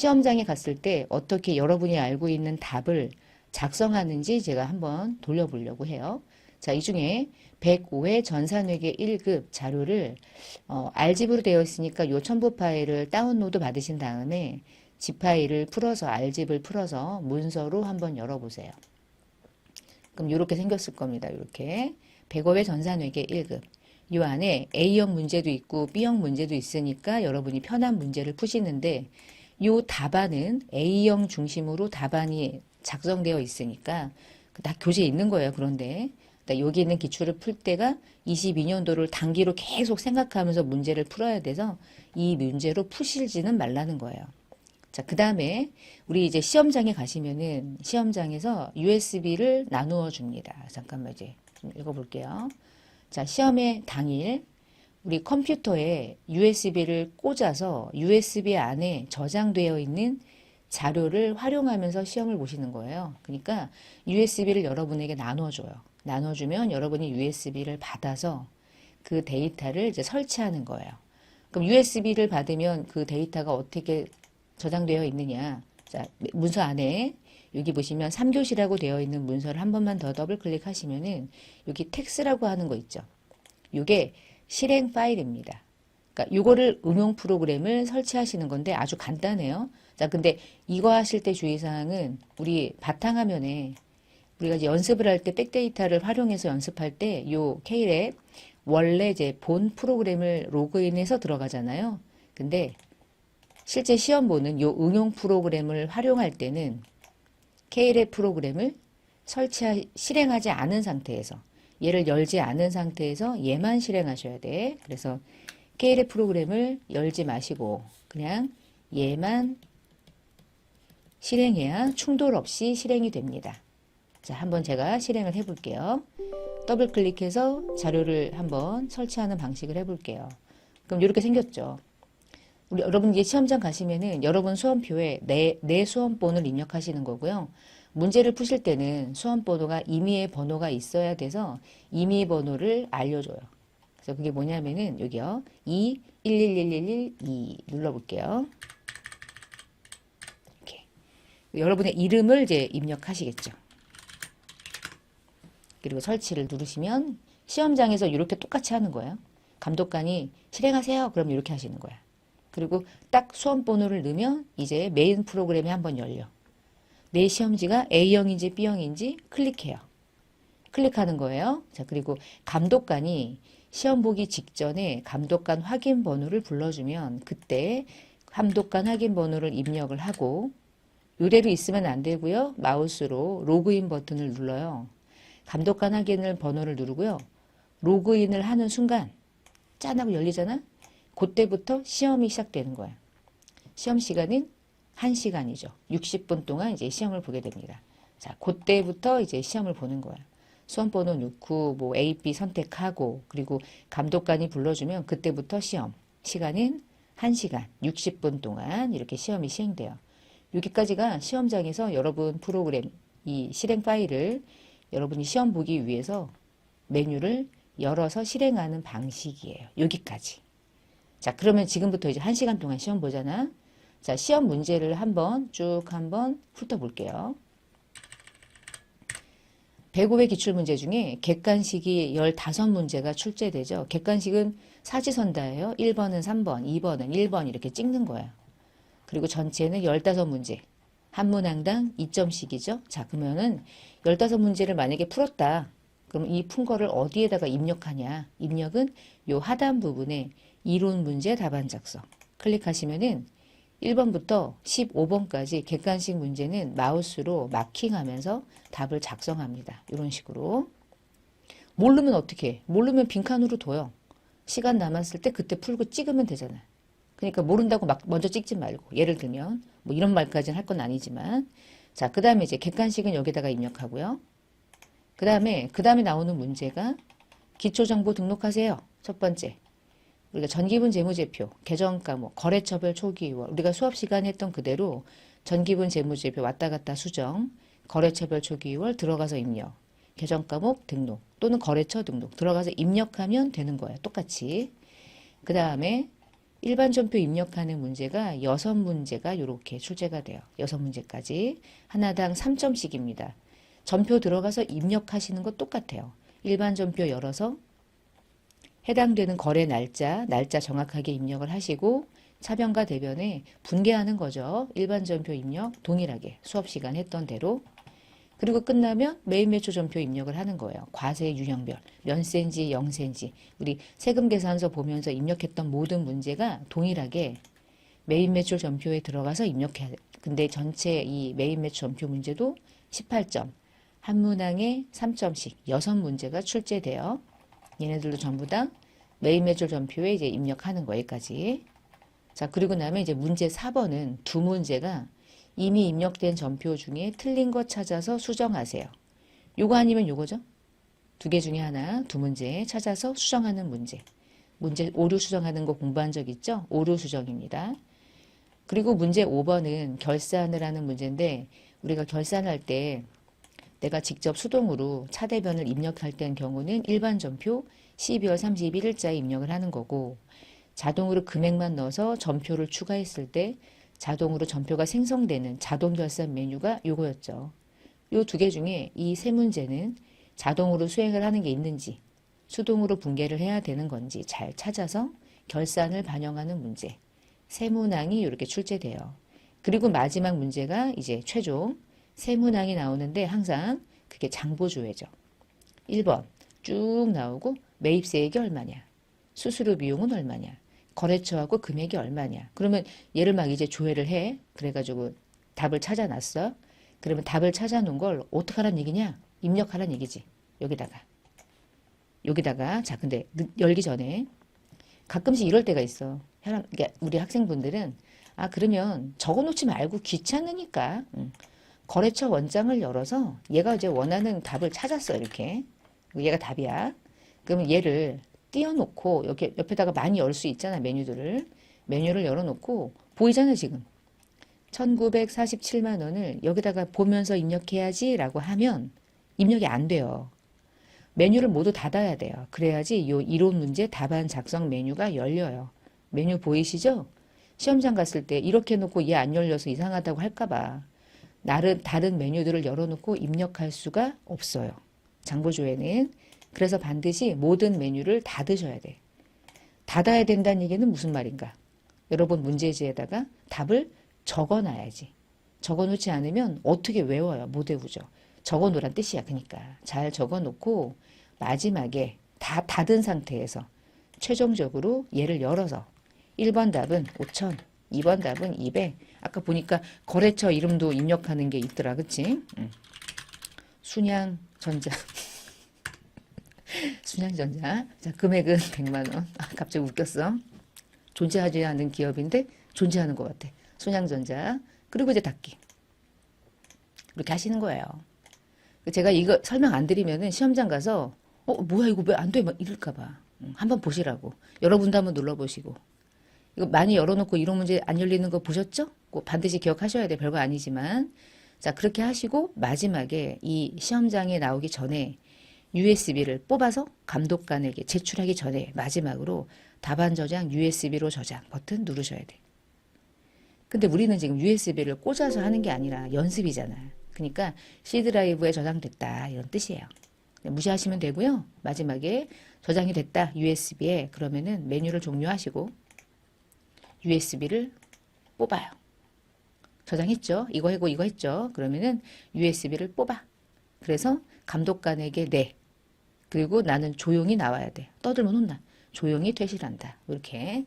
시험장에 갔을 때 어떻게 여러분이 알고 있는 답을 작성하는지 제가 한번 돌려보려고 해요. 자, 이 중에 105회 전산회계 1급 자료를 어, R집으로 되어 있으니까 요 첨부 파일을 다운로드 받으신 다음에 집 파일을 풀어서 R집을 풀어서 문서로 한번 열어보세요. 그럼 이렇게 생겼을 겁니다. 이렇게 105회 전산회계 1급 요 안에 A형 문제도 있고 B형 문제도 있으니까 여러분이 편한 문제를 푸시는데 요 답안은 A형 중심으로 답안이 작성되어 있으니까 다 교재에 있는 거예요. 그런데 그러니까 여기 있는 기출을 풀 때가 22년도를 단기로 계속 생각하면서 문제를 풀어야 돼서 이 문제로 푸실지는 말라는 거예요. 자, 그 다음에 우리 이제 시험장에 가시면은 시험장에서 USB를 나누어 줍니다. 잠깐만 이제 좀 읽어볼게요. 자, 시험의 당일 우리 컴퓨터에 USB를 꽂아서 USB 안에 저장되어 있는 자료를 활용하면서 시험을 보시는 거예요. 그러니까 USB를 여러분에게 나눠줘요. 나눠주면 여러분이 USB를 받아서 그 데이터를 이제 설치하는 거예요. 그럼 USB를 받으면 그 데이터가 어떻게 저장되어 있느냐. 자, 문서 안에 여기 보시면 3교시라고 되어 있는 문서를 한 번만 더 더블 클릭하시면은 여기 텍스라고 하는 거 있죠. 요게 실행 파일입니다. 그러니까 요거를 응용 프로그램을 설치하시는 건데 아주 간단해요. 자, 근데 이거 하실 때 주의사항은 우리 바탕화면에 우리가 이제 연습을 할 때 백데이터를 활용해서 연습할 때 요 K랩 원래 이제 본 프로그램을 로그인해서 들어가잖아요. 근데 실제 시험 보는 요 응용 프로그램을 활용할 때는 K랩 프로그램을 설치 실행하지 않은 상태에서 얘를 열지 않은 상태에서 얘만 실행하셔야 돼. 그래서 K랩 프로그램을 열지 마시고 그냥 얘만 실행해야 충돌 없이 실행이 됩니다. 자, 한번 제가 실행을 해볼게요. 더블 클릭해서 자료를 한번 설치하는 방식을 해볼게요. 그럼 이렇게 생겼죠. 우리 여러분 이제 시험장 가시면은 여러분 수험표에 내, 내 수험번호를 입력하시는 거고요. 문제를 푸실 때는 수험 번호가 임의의 번호가 있어야 돼서 임의 번호를 알려줘요. 그래서 그게 뭐냐면은 여기요. 2 1 1 1 1 1 2 눌러볼게요. 이렇게 여러분의 이름을 이제 입력하시겠죠. 그리고 설치를 누르시면 시험장에서 이렇게 똑같이 하는 거예요. 감독관이 실행하세요. 그럼 이렇게 하시는 거야. 그리고 딱 수험 번호를 넣으면 이제 메인 프로그램이 한번 열려. 내 시험지가 A형인지 B형인지 클릭해요. 클릭하는 거예요. 자, 그리고 감독관이 시험 보기 직전에 감독관 확인 번호를 불러주면 그때 감독관 확인 번호를 입력을 하고 이대로 있으면 안 되고요. 마우스로 로그인 버튼을 눌러요. 감독관 확인을 번호를 누르고요. 로그인을 하는 순간 짠하고 열리잖아? 그때부터 시험이 시작되는 거야. 시험 시간은 1시간이죠. 60분 동안 이제 시험을 보게 됩니다. 자, 그때부터 이제 시험을 보는 거야. 수험 번호 넣고 뭐 A, B 선택하고 그리고 감독관이 불러주면 그때부터 시험. 시간은 1시간 60분 동안 이렇게 시험이 시행돼요. 여기까지가 시험장에서 여러분 프로그램 이 실행 파일을 여러분이 시험 보기 위해서 메뉴를 열어서 실행하는 방식이에요. 여기까지. 자, 그러면 지금부터 이제 1시간 동안 시험 보잖아. 자, 시험 문제를 한번 쭉 한번 훑어볼게요. 105회 기출문제 중에 객관식이 15문제가 출제되죠. 객관식은 사지선다예요. 1번은 3번, 2번은 1번 이렇게 찍는 거예요. 그리고 전체는 15문제. 한 문항당 2점씩이죠. 자, 그러면은 15문제를 만약에 풀었다. 그럼 이 푼 거를 어디에다가 입력하냐? 입력은 요 하단 부분에 이론 문제 답안 작성. 클릭하시면은 1번부터 15번까지 객관식 문제는 마우스로 마킹하면서 답을 작성합니다. 이런 식으로. 모르면 어떻게 해? 모르면 빈칸으로 둬요. 시간 남았을 때 그때 풀고 찍으면 되잖아. 그러니까 모른다고 막 먼저 찍지 말고 예를 들면 뭐 이런 말까지는 할 건 아니지만 자, 그 다음에 이제 객관식은 여기다가 입력하고요. 그 다음에, 그 다음에 나오는 문제가 기초정보 등록하세요. 첫 번째. 우리가 전기분 재무제표, 계정 과목, 거래처별 초기월, 우리가 수업 시간에 했던 그대로 전기분 재무제표 왔다 갔다 수정, 거래처별 초기월 들어가서 입력, 계정 과목 등록 또는 거래처 등록 들어가서 입력하면 되는 거예요. 똑같이. 그 다음에 일반 전표 입력하는 문제가 여섯 문제가 이렇게 출제가 돼요. 여섯 문제까지 하나당 3점씩입니다. 전표 들어가서 입력하시는 것 똑같아요. 일반 전표 열어서 해당되는 거래 날짜, 날짜 정확하게 입력을 하시고 차변과 대변에 분개하는 거죠. 일반 전표 입력 동일하게 수업 시간 했던 대로 그리고 끝나면 매일 매출 전표 입력을 하는 거예요. 과세 유형별, 몇 센지, 0 센지. 우리 세금 계산서 보면서 입력했던 모든 문제가 동일하게 매일 매출 전표에 들어가서 입력해야 돼. 근데 전체 이 매일 매출 전표 문제도 18점, 한 문항에 3점씩 여섯 문제가 출제돼요. 얘네들도 전부 다 매일 매출 전표에 이제 입력하는 거기까지. 자, 그리고 나면 이제 문제 4번은 두 문제가 이미 입력된 전표 중에 틀린 거 찾아서 수정하세요. 요거 아니면 요거죠? 두 개 중에 하나, 두 문제 찾아서 수정하는 문제. 문제 오류 수정하는 거 공부한 적 있죠? 오류 수정입니다. 그리고 문제 5번은 결산을 하는 문제인데 우리가 결산할 때 내가 직접 수동으로 차대변을 입력할 때는 경우는 일반 전표 12월 31일자에 입력을 하는 거고 자동으로 금액만 넣어서 전표를 추가했을 때 자동으로 전표가 생성되는 자동 결산 메뉴가 요거였죠. 요 두 개 중에 이 세 문제는 자동으로 수행을 하는 게 있는지 수동으로 분개를 해야 되는 건지 잘 찾아서 결산을 반영하는 문제. 세 문항이 이렇게 출제돼요. 그리고 마지막 문제가 이제 최종 세 문항이 나오는데 항상 그게 장보조회죠. 1번 쭉 나오고 매입세액이 얼마냐? 수수료 비용은 얼마냐? 거래처하고 금액이 얼마냐? 그러면 얘를 막 이제 조회를 해. 그래가지고 답을 찾아놨어. 그러면 답을 찾아놓은 걸 어떻게 하란 얘기냐? 입력하란 얘기지. 여기다가. 여기다가 자 근데 늦- 열기 전에 가끔씩 이럴 때가 있어. 그러니까 우리 학생분들은 아 그러면 적어놓지 말고 귀찮으니까 음, 거래처 원장을 열어서 얘가 이제 원하는 답을 찾았어 이렇게 얘가 답이야. 그러면 얘를 띄워놓고 여기 옆에다가 많이 열 수 있잖아 메뉴들을 메뉴를 열어놓고 보이잖아 지금 1947만 원을 여기다가 보면서 입력해야지 라고 하면 입력이 안 돼요. 메뉴를 모두 닫아야 돼요. 그래야지 요 이론 문제 답안 작성 메뉴가 열려요. 메뉴 보이시죠? 시험장 갔을 때 이렇게 놓고 얘 안 열려서 이상하다고 할까봐 나른 다른 메뉴들을 열어놓고 입력할 수가 없어요. 장보조회는 그래서 반드시 모든 메뉴를 닫으셔야 돼. 닫아야 된다는 얘기는 무슨 말인가? 여러분 문제지에다가 답을 적어놔야지. 적어놓지 않으면 어떻게 외워요? 못 외우죠. 적어놓으란 뜻이야. 그러니까 잘 적어놓고 마지막에 다 닫은 상태에서 최종적으로 얘를 열어서 1번 답은 5천, 2번 답은 200. 아까 보니까 거래처 이름도 입력하는 게 있더라. 그치? 응. 순양전자. 순양전자. 자, 금액은 100만 원. 아, 갑자기 웃겼어. 존재하지 않는 기업인데 존재하는 것 같아. 순양전자. 그리고 이제 닫기. 이렇게 하시는 거예요. 제가 이거 설명 안 드리면은 시험장 가서 어 뭐야 이거 왜 안 돼? 막 이럴까봐 응, 한번 보시라고. 여러분도 한번 눌러보시고. 이거 많이 열어놓고 이런 문제 안 열리는 거 보셨죠? 꼭 반드시 기억하셔야 돼. 별거 아니지만. 자, 그렇게 하시고 마지막에 이 시험장에 나오기 전에 USB를 뽑아서 감독관에게 제출하기 전에 마지막으로 답안 저장 USB로 저장 버튼 누르셔야 돼. 근데 우리는 지금 USB를 꽂아서 하는 게 아니라 연습이잖아. 그러니까 C 드라이브에 저장됐다 이런 뜻이에요. 무시하시면 되고요. 마지막에 저장이 됐다 USB에 그러면은 메뉴를 종료하시고 USB를 뽑아요. 저장했죠? 이거 하고 이거 했죠? 그러면은 USB를 뽑아. 그래서 감독관에게 내. 그리고 나는 조용히 나와야 돼. 떠들면 혼나. 조용히 퇴실한다. 이렇게